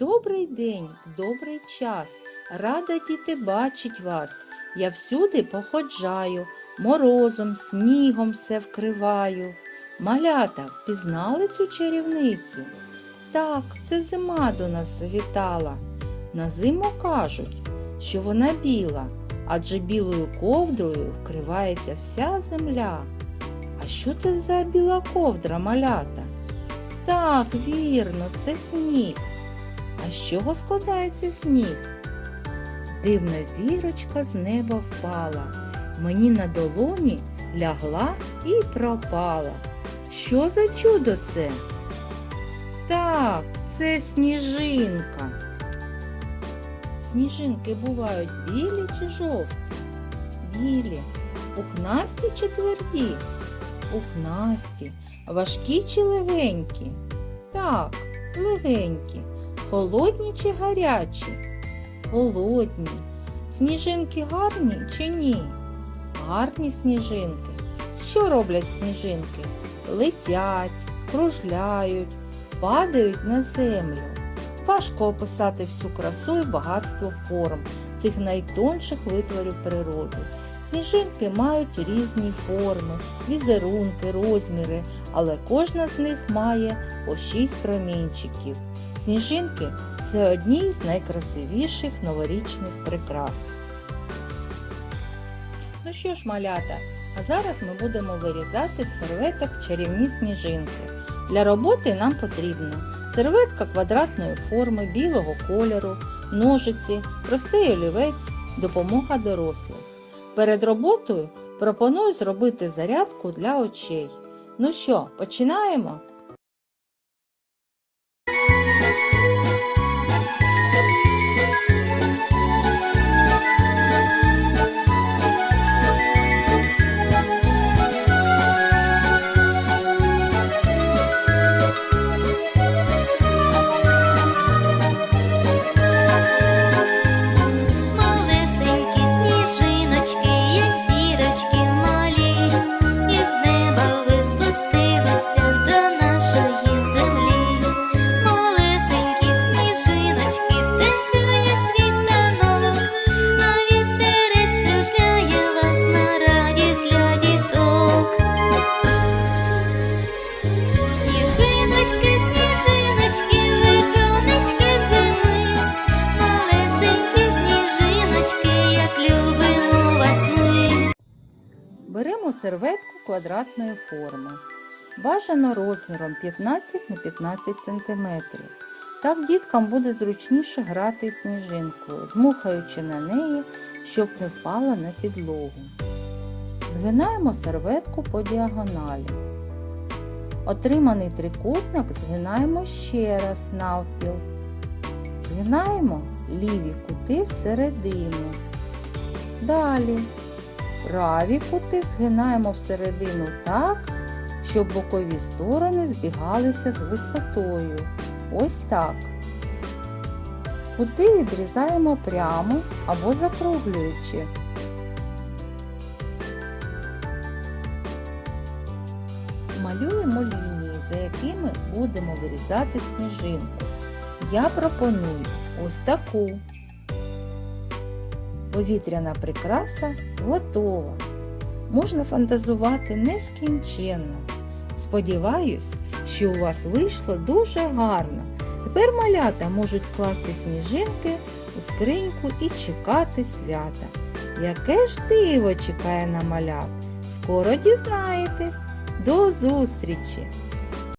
Добрий день, добрий час. Рада діти бачить вас. Я всюди походжаю, морозом, снігом все вкриваю. Малята, впізнали цю чарівницю? Так, це зима до нас завітала. На зиму кажуть, що вона біла, адже білою ковдрою вкривається вся земля. А що це за біла ковдра, малята? Так, вірно, це сніг. А з чого складається сніг? Дивна зірочка з неба впала, мені на долоні лягла і пропала. Що за чудо це? Так, це сніжинка. Сніжинки бувають білі чи жовті? Білі. Пухнасті чи тверді? Пухнасті. Важкі чи легенькі? Так, легенькі. Холодні чи гарячі? Холодні. Сніжинки гарні чи ні? Гарні сніжинки. Що роблять сніжинки? Летять, кружляють, падають на землю. Важко описати всю красу і багатство форм цих найтонших витворів природи. Сніжинки мають різні форми, візерунки, розміри, але кожна з них має по шість промінчиків. Сніжинки це одні з найкрасивіших новорічних прикрас. Ну що ж, малята, а зараз ми будемо вирізати з серветок чарівні сніжинки. Для роботи нам потрібно серветка квадратної форми білого кольору, ножиці, простий олівець, допомога дорослих. Перед роботою пропоную зробити зарядку для очей. Ну що, починаємо? Серветку квадратної форми. Бажано розміром 15 на 15 см. Так діткам буде зручніше грати сніжинкою, дмухаючи на неї, щоб не впала на підлогу. Згинаємо серветку по діагоналі. Отриманий трикутник згинаємо ще раз навпіл. Згинаємо ліві кути всередину. Далі праві кути згинаємо всередину так, щоб бокові сторони збігалися з висотою. Ось так. Кути відрізаємо прямо або закруглюючи. Малюємо лінії, за якими будемо вирізати сніжинку. Я пропоную ось таку. Повітряна прикраса готова. Можна фантазувати нескінченно. Сподіваюсь, що у вас вийшло дуже гарно. Тепер малята можуть скласти сніжинки у скриньку і чекати свята. Яке ж диво чекає на малят? Скоро дізнаєтесь. До зустрічі!